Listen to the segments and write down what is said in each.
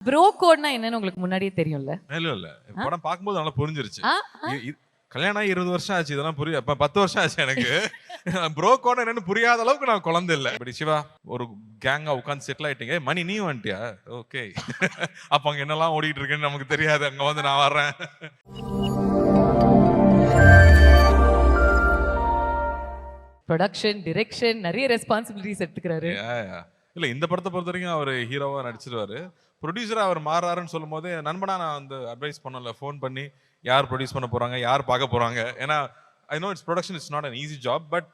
Bro கோட்னா என்னன்னு உங்களுக்கு முன்னாடியே தெரியும்ல? இல்ல இல்ல. படம் பார்க்கும்போது நல்லா புரிஞ்சிருச்சு. இ- இ- கல்யாணம் ஆகி இருபது வருஷம் ஆச்சு இதெல்லாம் புரிய அப்ப பத்து வருஷம் ஆச்சு எனக்கு. ப்ரோ கோட என்னன்னு புரியாத அளவுக்கு நான் குழந்தை இல்ல. இப்படி சிவா ஒரு கேங்கா உட்காந்து செட்டில் ஆயிட்டீங்க. "ஏய், மணி நீ வந்துட்டியா? ஓகே அப்ப அங்க என்னெல்லாம் ஓடிட்டு இருக்குன்னு நமக்கு தெரியாது. அங்க வந்து நான் வர்றேன். ப்ரொடக்ஷன் டிரெக்ஷன் நிறைய ரெஸ்பான்சிபிலிட்டிஸ் எடுத்துக்கிறாரு. Yeah, yeah. இல்லை இந்த படத்தை பொறுத்த வரைக்கும் அவர் ஹீரோவாக நடிச்சிருவாரு. ப்ரொடியூசராக அவர் மாறாருன்னு சொல்லும் போது நண்பனா நான் வந்து அட்வைஸ் பண்ணல ஃபோன் பண்ணி யார் ப்ரொடியூஸ் பண்ண போகிறாங்க யார் பார்க்க போகிறாங்க ஏன்னா I know it's production it's not an easy job but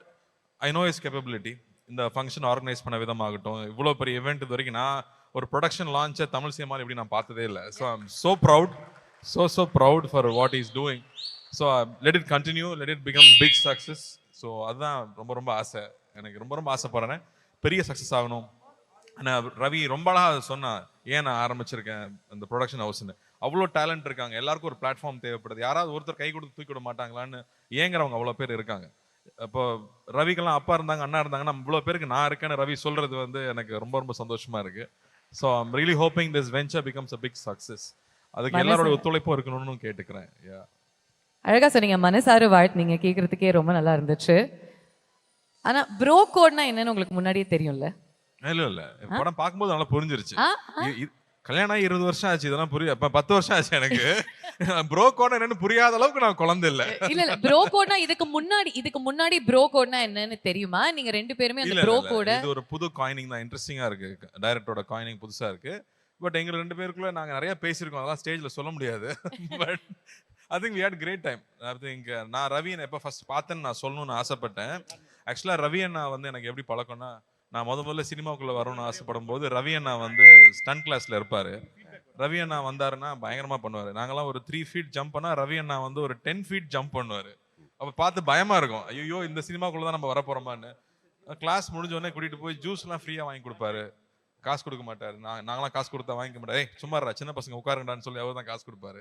I know is capability இந்த ஃபங்க்ஷன் ஆர்கனைஸ் பண்ண விதமாகட்டும் இவ்வளோ பெரிய இவெண்ட் இது வரைக்கும் நான் ஒரு ப்ரொடக்ஷன் லான்ச்சை தமிழ் சினிமாவில் எப்படி நான் பார்த்ததே இல்லை. So I'm so proud so so proud for what is doing so let it continue let it become big success so அதுதான் ரொம்ப ரொம்ப ஆசை. எனக்கு ரொம்ப ரொம்ப ஆசைப்படுறேன். பெரிய சக்ஸஸ் ஆகணும். நான் ரவி ரொம்ப அழகா சொன்னா ஏன் நான் ஆரம்பிச்சிருக்கேன் அந்த ப்ரொடக்ஷன் ஹவுஸ்னு அவ்வளோ டேலண்ட் இருக்காங்க. எல்லாருக்கும் ஒரு பிளாட்ஃபார்ம் தேவைப்படுது. யாராவது ஒருத்தர் கை கொடுத்து தூக்கி விட மாட்டாங்களான்னு ஏங்குறவங்க அவ்வளோ பேர் இருக்காங்க. அப்போ ரவிக்கெல்லாம் அப்பா இருந்தாங்க அண்ணா இருந்தாங்கன்னா இவ்வளோ பேருக்கு நான் இருக்கேன்னு ரவி சொல்றது வந்து எனக்கு ரொம்ப ரொம்ப சந்தோஷமா இருக்கு. So I'm really hoping this venture becomes a big success அதுக்கு எல்லாரோட ஒத்துழைப்பும் இருக்கணும்னு கேட்டுக்கிறேன். Yeah. அழகா சொன்னீங்க. மனசார வாழ்த்துனீங்க கேட்கறதுக்கே ரொம்ப நல்லா இருந்துச்சு. ஆனா ப்ரோ கோட்னா என்னன்னு உங்களுக்கு முன்னாடியே தெரியும்ல? இல்ல இல்ல. படம் பார்க்கும்போது நல்லா புரிஞ்சிருச்சு. ஆ, இ- இ- கல்யாணம் ஆகி இருபது வருஷம் ஆச்சு இதெல்லாம் புரிய அப்ப பத்து வருஷம் ஆச்சு எனக்கு. ப்ரோ கோட என்னன்னு புரியாத அளவுக்கு நான் குழந்தை இல்ல. இல்ல இல்ல. ப்ரோ கோட்னா இதுக்கு முன்னாடி இதுக்கு முன்னாடி ப்ரோ கோட்னா என்னன்னு தெரியுமா? நீங்க ரெண்டு பேருமே அந்த இல்ல, ப்ரோ இல்ல, கோட இது ஒரு புது காயினிங் தான். இன்ட்ரெஸ்டிங்கா இருக்கு. டைரக்டரோட காயினிங் புதுசா இருக்கு. பட் எங்க ரெண்டு பேருக்குள்ள நாங்க நிறைய பேசியிருக்கோம். அதெல்லாம் ஸ்டேஜ்ல சொல்ல முடியாது. But I think we had great time I think நான் ரவியனை எப்போ ஃபர்ஸ்ட் பார்த்தேன்னு நான் சொல்லணும்னு ஆசைப்பட்டேன். ஆக்சுவலாக ரவி அண்ணா வந்து எனக்கு எப்படி பழக்கம்னா நான் முத முதல்ல சினிமாவுக்குள்ளே வரணும்னு ஆசைப்படும் போது ரவி அண்ணா வந்து ஸ்டன் கிளாஸில் இருப்பார். ரவி அண்ணா வந்தாருன்னா பயங்கரமாக பண்ணுவார். நாங்களாம் ஒரு த்ரீ ஃபீட் ஜம்ப் பண்ணா ரவி அண்ணா வந்து ஒரு டென் ஃபீட் ஜம்ப் பண்ணுவாரு. அப்போ பார்த்து பயமாக இருக்கும். ஐயோ இந்த சினிமாக்குள்ளே தான் நம்ம வர கிளாஸ் முடிஞ்ச உடனே கூட்டிட்டு போய் ஜூஸ்லாம் ஃப்ரீயாக வாங்கி கொடுப்பாரு. காசு கொடுக்க மாட்டாரு. நான் நாங்களாம் காசு கொடுத்தா வாங்கிக்க மாட்டேன் ஏய் சும்மா சின்ன பசங்க உட்காருங்கடான்னு சொல்லி அவர் தான் காசு கொடுப்பாரு.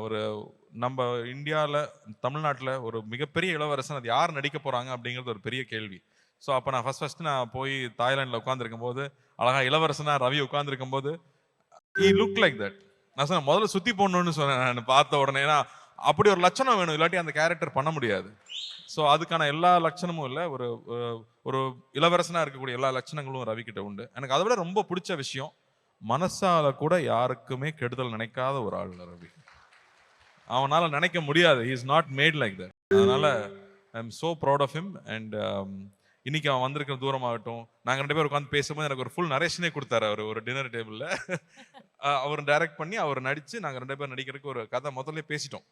ஒரு நம்ம இந்தியாவில் தமிழ்நாட்டில் ஒரு மிகப்பெரிய இளவரசன் அது யார் நடிக்க போகிறாங்க அப்படிங்கிறது ஒரு பெரிய கேள்வி. ஸோ அப்போ நான் ஃபர்ஸ்ட் ஃபஸ்ட்டு நான் போய் தாய்லாண்டில் உட்காந்துருக்கும் போது அழகாக இளவரசனா ரவி உட்காந்துருக்கும் போது ஈ லுக் லைக் தட் நான் சொன்னேன் முதல்ல சுற்றி போடணும்னு சொன்னேன் நான் பார்த்த உடனே. ஏன்னா அப்படி ஒரு லட்சணம் வேணும் இல்லாட்டி அந்த கேரக்டர் பண்ண முடியாது. ஸோ அதுக்கான எல்லா லட்சணமும் இல்லை ஒரு ஒரு- இளவரசனாக இருக்கக்கூடிய எல்லா லட்சணங்களும் ரவி உண்டு. எனக்கு அதை விட ரொம்ப பிடிச்ச விஷயம் மனசால கூட யாருக்குமே கெடுதல் நினைக்காத ஒரு ஆள் ரவி. அவனால நினைக்க முடியாது. Is not made like that அதனால I am so proud of him and இன்னைக்கு அவன் வந்திருக்கிற தூரமாகட்டும் நாங்க ரெண்டு பேரும் உட்காந்து பேசும்போது எனக்கு ஒரு ஃபுல் நரேஷனே கொடுத்தாரு அவர் ஒரு டின்னர் டேபிள்ல அவர் டைரக்ட் பண்ணி அவர் நடிச்சு நாங்க ரெண்டு பேரும் நடிக்கிறதுக்கு ஒரு கதை முதல்ல பேசிட்டோம்.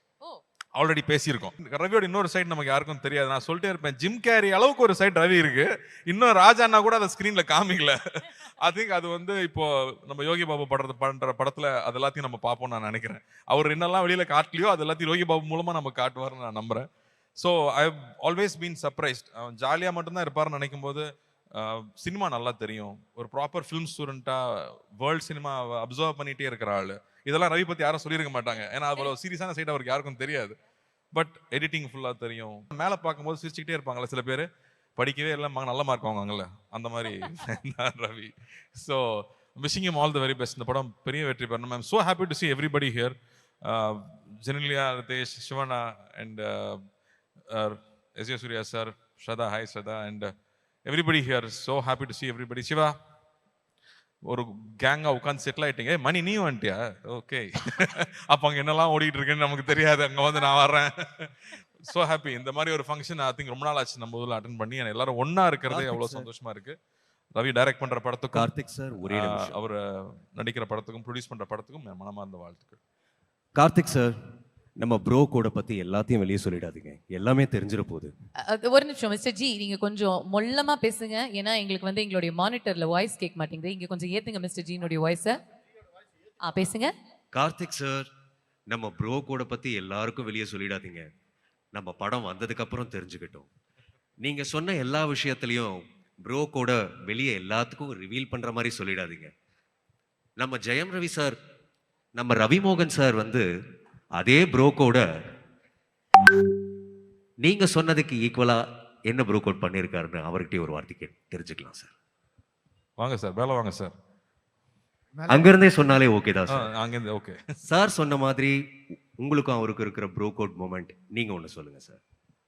ஆல்ரெடி பேசியிருக்கோம். ரவியோட இன்னொரு சைடு நமக்கு யாருக்கும் தெரியாது. நான் சொல்லிட்டே இருப்பேன் ஜிம் கேரி அளவுக்கு ஒரு சைடு ரவி இருக்கு. இன்னும் ராஜாண்ணா கூட அதை ஸ்க்ரீனில் காமிக்கல. ஐ திங்க் அது வந்து இப்போ நம்ம யோகி பாபு படத்தை பண்ற படத்துல அது எல்லாத்தையும் நம்ம பார்ப்போம் நான் நினைக்கிறேன். அவர் என்னெல்லாம் வெளியில காட்டலையோ அது எல்லாத்தையும் யோகி பாபு மூலமா நம்ம காட்டுவாருன்னு நான் நம்புறேன். So I always been surprised அவன் ஜாலியாக மட்டும்தான் இருப்பாருன்னு நினைக்கும் போது சினிமா நல்லா தெரியும். ஒரு ப்ராப்பர் ஃபிலிம் ஸ்டூடெண்ட்டாக வேர்ல்ட் சினிமா அப்சர்வ் பண்ணிட்டே இருக்கிற ஆள். இதெல்லாம் ரவி பற்றி யாரும் சொல்லியிருக்க மாட்டாங்க. ஏன்னா அவ்வளோ சீரியஸான சைடு அவருக்கு யாருக்கும் தெரியாது. பட் எடிட்டிங் ஃபுல்லாக தெரியும். மேலே பார்க்கும்போது சிரிச்சுக்கிட்டே இருப்பாங்களே சில பேர். படிக்கவே எல்லாம் நல்ல மார்க் வாங்குவாங்கல்ல. அந்த மாதிரி Ravi. So wishing him all the very best இந்த படம் பெரிய வெற்றி பெறணும் ma'am so happy to see everybody here Genelia Riteish Shivana and S A Surya sir Shraddha hi Shraddha and everybody here so happy to see everybody Siva ஒரு கேங்கா உட்காந்து settle ஆயிட்டீங்க. "ஏய், மணி நீ வந்துட்டியா? ஓகே அப்ப அங்க என்னெல்லாம் ஓடிட்டு இருக்குன்னு நமக்கு தெரியாது. அங்க வந்து நான் வர்றேன். ஸோ ஹாப்பி இந்த மாதிரி ஒரு ஃபங்க்ஷன் ஐ திங்க் ரொம்ப நாள் ஆச்சு நம்ம ஊர்ல அட்டன் பண்ணி. எல்லாரும் ஒண்ணா இருக்கிறதே sir. சந்தோஷமா இருக்கு. ரவி டைரக்ட் பண்ற படத்துக்கும் கார்த்திக் சார் ஒரே அவர் நடிக்கிற படத்துக்கும் ப்ரொடியூஸ் பண்ற படத்துக்கும் மனமார்ந்த வாழ்த்துக்கள். கார்த்திக் சார் நம்ம ப்ரோ கோட பத்தி எல்லாத்தையும் வெளியே சொல்லிடாதீங்க. எல்லாமே தெரிஞ்சிட போகுது அது ஒரு நிமிஷம் மிஸ்டர் ஜி நீங்க கொஞ்சம் மொல்லமா பேசுங்க. ஏன்னா எங்களுக்கு வந்து எங்களுடைய மானிட்டர்ல வாய்ஸ் கேட்க மாட்டேங்குது. இங்க கொஞ்சம் ஏத்துங்க மிஸ்டர் ஜினுடைய வாய்ஸ ஆ பேசுங்க. கார்த்திக் சார் நம்ம ப்ரோ கோட பத்தி எல்லாருக்கும் வெளியே சொல்லிடாதீங்க. நம்ம படம் வந்ததுக்கு அப்புறம் தெரிஞ்சுக்கிட்டோம். நீங்க சொன்ன எல்லா விஷயத்துலயும் ப்ரோ கோட வெளியே எல்லாத்துக்கும் ரிவீல் பண்ற மாதிரி சொல்லிடாதீங்க. நம்ம ஜெயம் ரவி சார் நம்ம ரவிமோகன் சார் வந்து அதே ப்ரோ கோட நீங்க சொன்னதுக்கு ஈக்குவலா என்ன ப்ரோ கோட் பண்ணியிருக்காருன்னு அவர்கிட்டயே ஒரு வார்த்தை கேட்டு தெரிஞ்சுக்கலாம் சார் வாங்க சார் மேலே வாங்க சார் அங்கிருந்தே சொன்னாலே ஓகே தான் சார் அங்கேருந்து ஓகே சார் சொன்ன மாதிரி உங்களுக்கும் அவருக்கும் இருக்கிற ப்ரோ கோட் மூமெண்ட் நீங்க ஒன்று சொல்லுங்க சார்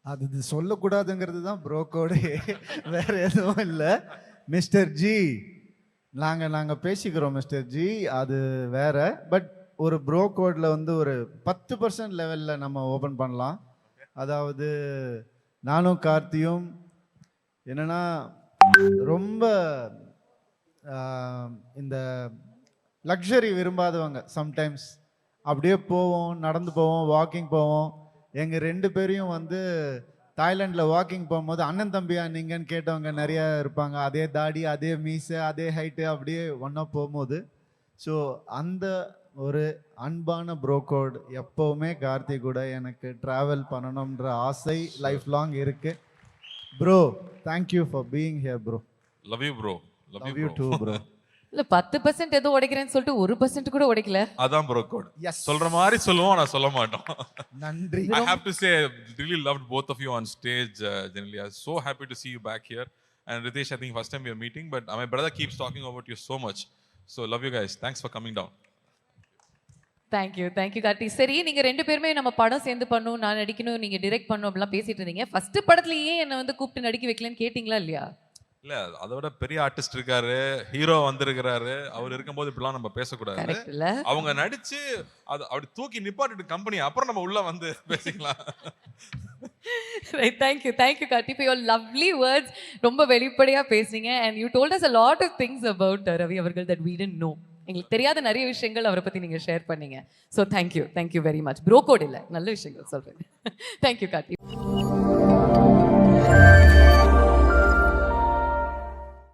அது இது சொல்லக்கூடாதுங்கிறது தான் ப்ரோக்கோடு வேற எதுவும் இல்லை. மிஸ்டர் ஜி நாங்கள் நாங்கள் பேசிக்கிறோம் மிஸ்டர் ஜி அது வேற. பட் ஒரு ப்ரோ கோடில் வந்து ஒரு பத்து பர்சன்ட் லெவலில் நம்ம ஓப்பன் பண்ணலாம். அதாவது நானும் கார்த்தியும் என்னென்னா ரொம்ப இந்த லக்ஸரி விரும்பாதவங்க சம்டைம்ஸ் அப்படியே போவோம் நடந்து போவோம் வாக்கிங் போவோம். எங்கள் ரெண்டு பேரையும் வந்து தாய்லாண்டில் வாக்கிங் போகும்போது அண்ணன் தம்பியா நீங்கன்னு கேட்டவங்க நிறையா இருப்பாங்க. அதே தாடி அதே மீசை அதே ஹைட்டு அப்படியே ஒன்றா போகும்போது. ஸோ அந்த ஒரு அன்பான ப்ரோகோட் எப்போவுமே கார்த்திக் கூட எனக்கு ட்ராவல் பண்ணணுன்ற ஆசை லைஃப் லாங் இருக்கு bro thank you for being here bro love you bro love love you you too bro இல்ல பத்து பர்சன்ட் ஏதோ உடைக்கிறேன்னு சொல்லிட்டு ஒரு பர்சன்ட் கூட உடைக்கல அதான் ப்ரோ கோட் சொல்ற மாதிரி சொல்லுவோம் நான் சொல்ல மாட்டோம் நன்றி I have to say, really loved both of you on stage. Uh, generally, I was so happy to see you back here. And Ritesh, I think first time we are meeting, but uh, my brother keeps talking about you so much. So love you thank you thank you Karthi. சரி நீங்க ரெண்டு பேருமே நம்ம படம் சேர்ந்து பண்ணணும் நான் நடிக்கணும் நீங்க டிரெக்ட் பண்ணணும் அப்படிலாம் பேசிட்டு இருந்தீங்க. ஃபர்ஸ்ட் படத்துலயே என்ன வந்து கூப்பிட்டு நடிக்க வைக்கலன்னு கேட்டிங்களா இல்லையா? இல்ல அதோட பெரிய ஆர்டிஸ்ட் இருக்காரு ஹீரோ வந்திருக்கிறாரு. அவர் இருக்கும்போது இப்படிலாம் நம்ம பேசக்கூடாது. அவங்க நடிச்சு அது அப்படி தூக்கி நிப்பாட்டிட்டு கம்பெனி அப்புறம் நம்ம உள்ள வந்து பேசிக்கலாம். Right thank you thank you Karthi. for your lovely words ரொம்ப வெளிப்படையா பேசுனீங்க. And you a lot of things about uh, Ravi அவர்கள் that we didn't know. எங்களுக்கு தெரியாத நிறைய விஷயங்கள் அவரை பத்தி நீங்க ஷேர் பண்ணீங்க. So thank you thank you very much Bro Code இல்லை. நல்ல விஷயங்கள் சொல்றேன். தேங்க்யூ கார்த்தி